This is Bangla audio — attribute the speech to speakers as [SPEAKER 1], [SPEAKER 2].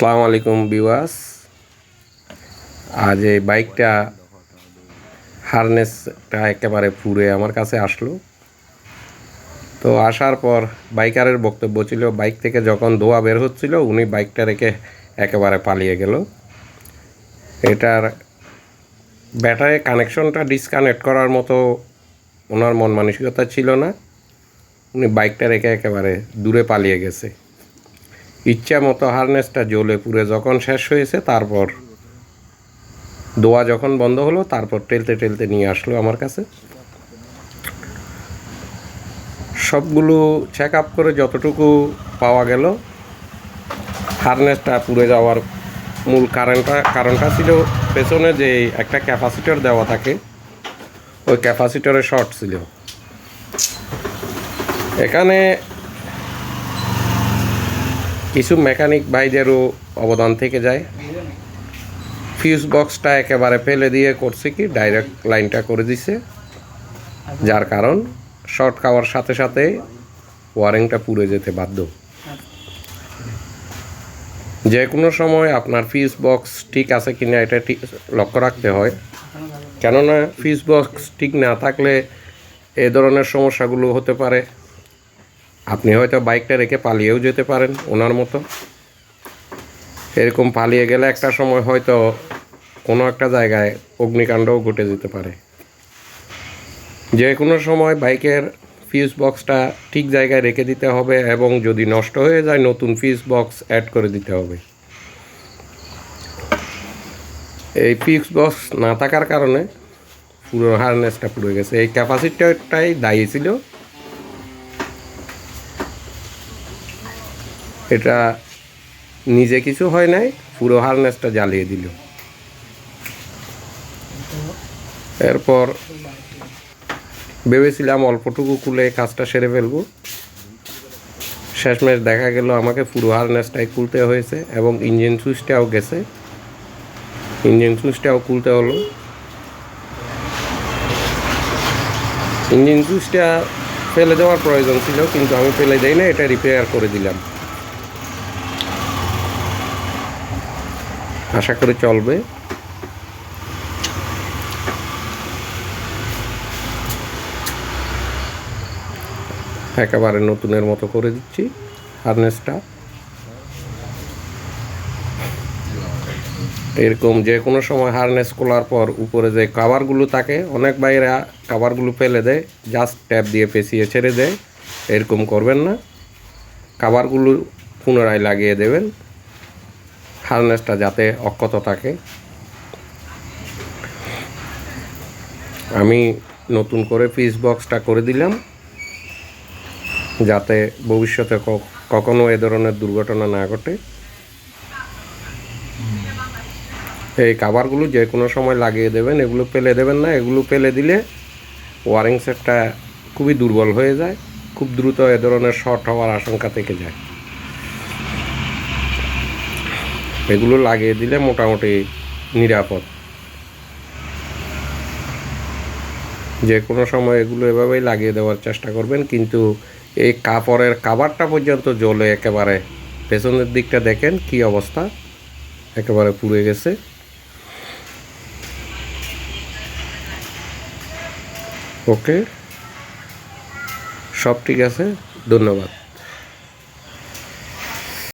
[SPEAKER 1] আসসালামু আলাইকুম বিওয়াস আজ এই বাইকটা হারনেসটা একেবারে পুরে আমার কাছে আসলো। তো আসার পর বাইকারের বক্তব্য ছিল, বাইক থেকে যখন ধোয়া বের হচ্ছিল, উনি বাইকটা রেখে একেবারে পালিয়ে গেল। এটার ব্যাটারি কানেকশনটা ডিসকানেক্ট করার মতো ওনার মন মানসিকতা ছিল না। উনি বাইকটা রেখে একেবারে দূরে পালিয়ে গেছে। ইচ্ছা মতো হারনেসটা জ্বলে পুড়ে যখন শেষ হয়েছে, তারপর দোয়া যখন বন্ধ হলো, তারপর টেলতে টেলতে নিয়ে আসলো আমার কাছে। সবগুলো চেক আপ করে যতটুকু পাওয়া গেল হারনেসটা পুড়ে যাওয়ার মূল কারণটা কারণটা ছিল পেছনে যে একটা ক্যাপাসিটর দেওয়া থাকে, ওই ক্যাপাসিটরে শর্ট ছিল। এখানে কিছু মেকানিক ভাইদেরও অবদান থেকে যায়। ফিউজ বক্সটা একেবারে ফেলে দিয়ে করছে কি ডাইরেক্ট লাইনটা করে দিছে। যার কারণ শর্ট খাওয়ার সাথে সাথে ওয়ারিংটা পুড়ে যেতে বাধ্য। যে কোনো সময় আপনার ফিউজ বক্স ঠিক আছে কিনা এটা ঠিক লক্ষ্য রাখতে হয়। কেননা ফিউজ বক্স ঠিক না থাকলে এ ধরনের সমস্যাগুলো হতে পারে। আপনি হয়তো বাইকটা রেখে পালিয়েও যেতে পারেন ওনার মতো। এরকম পালিয়ে গেলে একটা সময় হয়তো কোনো একটা জায়গায় অগ্নিকাণ্ডও ঘটে যেতে পারে। যে কোনো সময় বাইকের ফিউজ বক্সটা ঠিক জায়গায় রেখে দিতে হবে এবং যদি নষ্ট হয়ে যায়, নতুন ফিউজ বক্স অ্যাড করে দিতে হবে। এই ফিউজ বক্স না থাকার কারণে পুরো হারনেসটা পুড়ে গেছে। এই ক্যাপাসিটারটাই দায়ী ছিল। এটা নিজে কিছু হয় নাই, পুরো হারনেসটা জ্বালিয়ে দিল। এরপর ভেবেছিলাম অল্পটুকু কুলে কাজটা সেরে ফেলব। শেষমেশ দেখা গেল আমাকে পুরো হারনেসটাই খুলতে হয়েছে এবং ইঞ্জিন সুইচটাও গেছে। ইঞ্জিন সুইচটাও খুলতে হলো। ইঞ্জিন সুইচটা ফেলে দেওয়ার প্রয়োজন ছিল, কিন্তু আমি ফেলে দেই না এটা রিপেয়ার করে দিলাম। আশা করি চলবে। একেবারে নতুনের মতো করে দিচ্ছি হারনেসটা এরকম যে কোনো সময় হারনেস খোলার পর উপরে যে কাভারগুলো থাকে, অনেক বাইরা কাভারগুলো ফেলে দেয় জাস্ট ট্যাপ দিয়ে পেঁচিয়ে ছেড়ে দেয়, এরকম করবেন না। কাভারগুলো পুনরায় লাগিয়ে দেবেন। হারনেসটা যাতে অক্ষত থাকে। আমি নতুন করে পিস বক্সটা করে দিলাম, যাতে ভবিষ্যতে কখনো এ ধরনের দুর্ঘটনা না ঘটে। এই কাভারগুলো যে কোনো সময় লাগিয়ে দেবেন, এগুলো ফেলে দেবেন না। এগুলো ফেলে দিলে ওয়ারিং সেটটা খুবই দুর্বল হয়ে যায়, খুব দ্রুত এ ধরনের শর্ট হওয়ার আশঙ্কা থেকে যায়। এগুলো লাগিয়ে দিলে মোটামুটি নিরাপদ। যে কোনো সময় এগুলো এভাবেই লাগিয়ে দেওয়ার চেষ্টা করবেন, কিন্তু এই কাপড়ের কাভারটা পর্যন্ত জ্বলে একেবারে পেছনের দিকটা দেখেন কি অবস্থা, একেবারে পুড়ে গেছে। ওকে, সব ঠিক আছে, ধন্যবাদ।